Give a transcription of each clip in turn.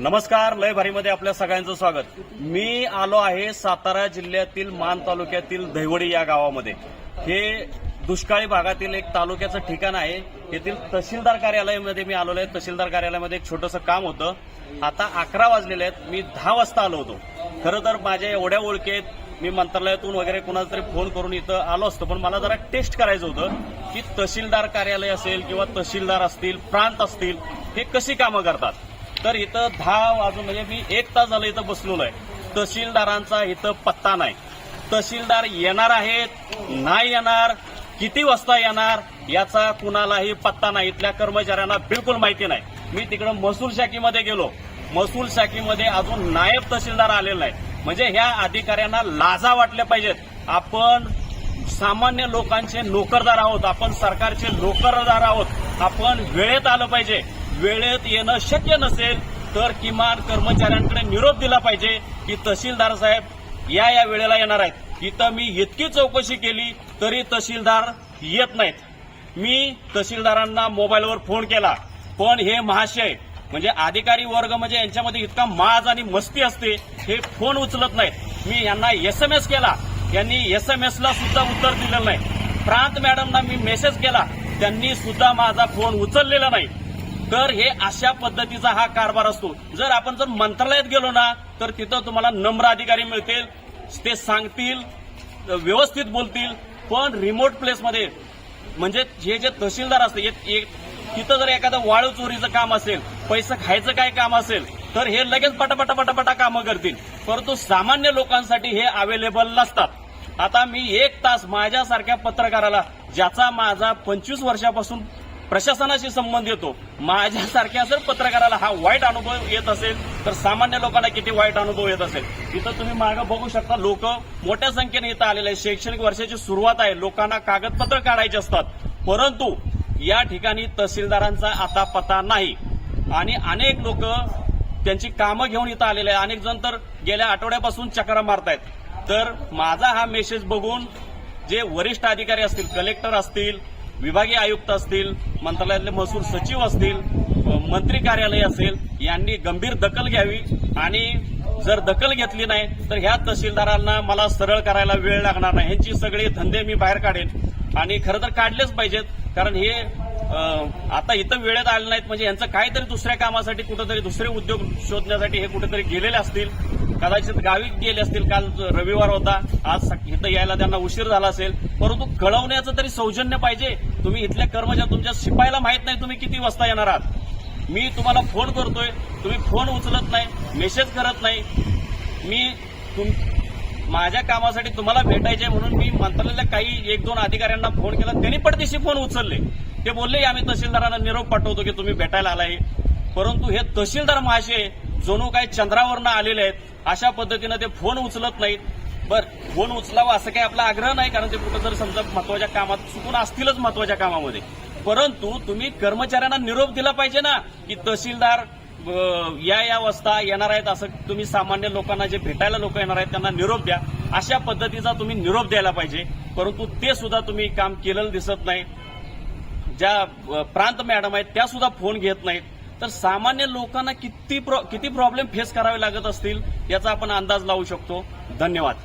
नमस्कार लय भारीमध्ये आपल्या सगळ्यांचं स्वागत. मी आलो आहे सातारा जिल्ह्यातील मान तालुक्यातील दहिवडी या गावामध्ये. हे दुष्काळी भागातील एक तालुक्याचं ठिकाण आहे. येथील तहसीलदार कार्यालयामध्ये मी आलेलो आहे. तहसीलदार कार्यालयामध्ये एक छोटंसं काम होतं. आता अकरा वाजलेले आहेत. मी दहा वाजता आलो होतो. खरं तर माझ्या एवढ्या ओळखेत मी मंत्रालयातून वगैरे कोणाला तरी फोन करून इथं आलो असतो. पण मला जरा टेस्ट करायचं होतं की तहसीलदार कार्यालय असेल किंवा तहसीलदार असतील प्रांत असतील हे कशी कामं करतात? तर इथं दहा वाजून म्हणजे मी एक तास झालं इथं बसलेलो आहे. तहसीलदारांचा इथं पत्ता नाही. तहसीलदार येणार आहेत नाही येणार किती वाजता येणार याचा कुणालाही पत्ता नाही. इथल्या कर्मचाऱ्यांना बिलकुल माहिती नाही. मी तिकडं महसूल शाखेमध्ये गेलो. महसूल शाखेमध्ये अजून नायब तहसीलदार आलेला नाही. म्हणजे ह्या अधिकाऱ्यांना लाजा वाटल्या पाहिजेत. आपण सामान्य लोकांचे नोकरदार आहोत. आपण सरकारचे नोकरदार आहोत. आपण वेळेत आलं पाहिजे. वेळेत येणं शक्य नसेल तर किमान कर्मचाऱ्यांकडे निरोप दिला पाहिजे की तहसीलदार साहेब या या वेळेला येणार आहेत. इथं मी इतकी चौकशी केली तरी तहसीलदार येत नाहीत. मी तहसीलदारांना मोबाईलवर फोन केला. पण हे महाशय म्हणजे अधिकारी वर्ग म्हणजे यांच्यामध्ये इतका माज आणि मस्ती असते हे फोन उचलत नाहीत. मी यांना एसएमएस केला. यांनी एसएमएसला सुद्धा उत्तर दिलेलं नाही. प्रांत मॅडमना मी मेसेज केला. त्यांनी सुद्धा माझा फोन उचललेला नाही. तर हे अशा पद्धतीचा हा कारभार असतो. जर आपण जर मंत्रालयात गेलो ना तर तिथं तुम्हाला नम्र अधिकारी मिळतील ते सांगतील व्यवस्थित बोलतील. पण रिमोट प्लेसमध्ये म्हणजे हे जे तहसीलदार असते एक- एक- तिथं जर एखादं वाळू चोरीचं काम असेल पैसे खायचं काय काम असेल तर हे लगेच पटापटा पटापटा कामं करतील. परंतु सामान्य लोकांसाठी हे अवेलेबल नसतात. आता मी एक तास माझ्यासारख्या पत्रकाराला ज्याचा माझा पंचवीस वर्षापासून प्रशासनाशी संबंध येतो. माझ्यासारख्या जर पत्रकाराला हा वाईट अनुभव येत असेल तर सामान्य लोकांना किती वाईट अनुभव येत असेल? इथं तुम्ही मागं बघू शकता लोक मोठ्या संख्येने इथं आलेले आहेत. शैक्षणिक वर्षाची सुरुवात आहे. लोकांना कागदपत्र काढायचे असतात. परंतु या ठिकाणी तहसीलदारांचा आता पता नाही. आणि अनेक लोक त्यांची कामं घेऊन इथं आलेले आहेत. अनेक जण तर गेल्या आठवड्यापासून चक्रा मारतायत. तर माझा हा मेसेज बघून जे वरिष्ठ अधिकारी असतील कलेक्टर असतील विभागीय आयुक्त असतील मंत्रालयातले महसूल सचिव असतील मंत्री कार्यालय असेल यांनी गंभीर दखल घ्यावी. आणि जर दखल घेतली नाही तर ह्या तहसीलदारांना मला सरळ करायला वेळ लागणार नाही. ह्यांची सगळे धंदे मी बाहेर काढेन. आणि खरं तर काढलेच पाहिजेत कारण हे आता इथं वेळेत आले नाहीत. म्हणजे यांचं काहीतरी दुसऱ्या कामासाठी कुठेतरी दुसरे उद्योग शोधण्यासाठी हे कुठेतरी गेलेले असतील. कदाचित गावी गेले असतील. काल रविवार होता. आज इथं यायला त्यांना उशीर झाला असेल. परंतु कळवण्याचं तरी सौजन्य पाहिजे. तुम्ही इथल्या कर्मचारी तुमच्या शिपायला माहीत नाही तुम्ही किती वाजता येणार आहात. मी तुम्हाला फोन करतोय. तुम्ही फोन उचलत नाही. मेसेज करत नाही. मी तुम माझ्या कामासाठी तुम्हाला भेटायचे म्हणून मी मंत्रालयाला काही एक दोन अधिकाऱ्यांना फोन केला. त्यांनी पडदेशी फोन उचलले. ते बोलले आम्ही तहसीलदारांना निरोप पाठवतो की तुम्ही भेटायला आलाय. परंतु हे तहसीलदार महाशय जणू काही चंद्रावरनं आलेले आहेत अशा पद्धतीनं ते फोन उचलत नाहीत. बर फोन उचलावा असं काही आपला आग्रह नाही कारण ते कुठं जर समजा महत्त्वाच्या कामात चुकून असतीलच महत्त्वाच्या कामामध्ये. परंतु तुम्ही कर्मचाऱ्यांना निरोप दिला पाहिजे ना की तहसीलदार या या वस्ता येणार आहेत असं तुम्ही सामान्य लोकांना जे भेटायला लोक येणार आहेत त्यांना निरोप द्या. अशा पद्धतीचा तुम्ही निरोप द्यायला पाहिजे. परंतु ते सुद्धा तुम्ही काम केलेलं दिसत नाही. ज्या प्रांत मॅडम आहेत त्या सुद्धा फोन घेत नाहीत. तर सामान्य लोकांना किती प्रॉ किती प्रॉब्लेम फेस करावे लागत असतील याचा आपण अंदाज लावू शकतो. धन्यवाद.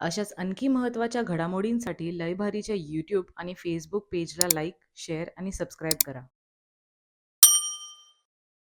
अशाच आणखी महत्त्वाच्या घडामोडींसाठी लयभारीच्या यूट्यूब आणि फेसबुक पेजला लाईक शेअर आणि सबस्क्राईब करा.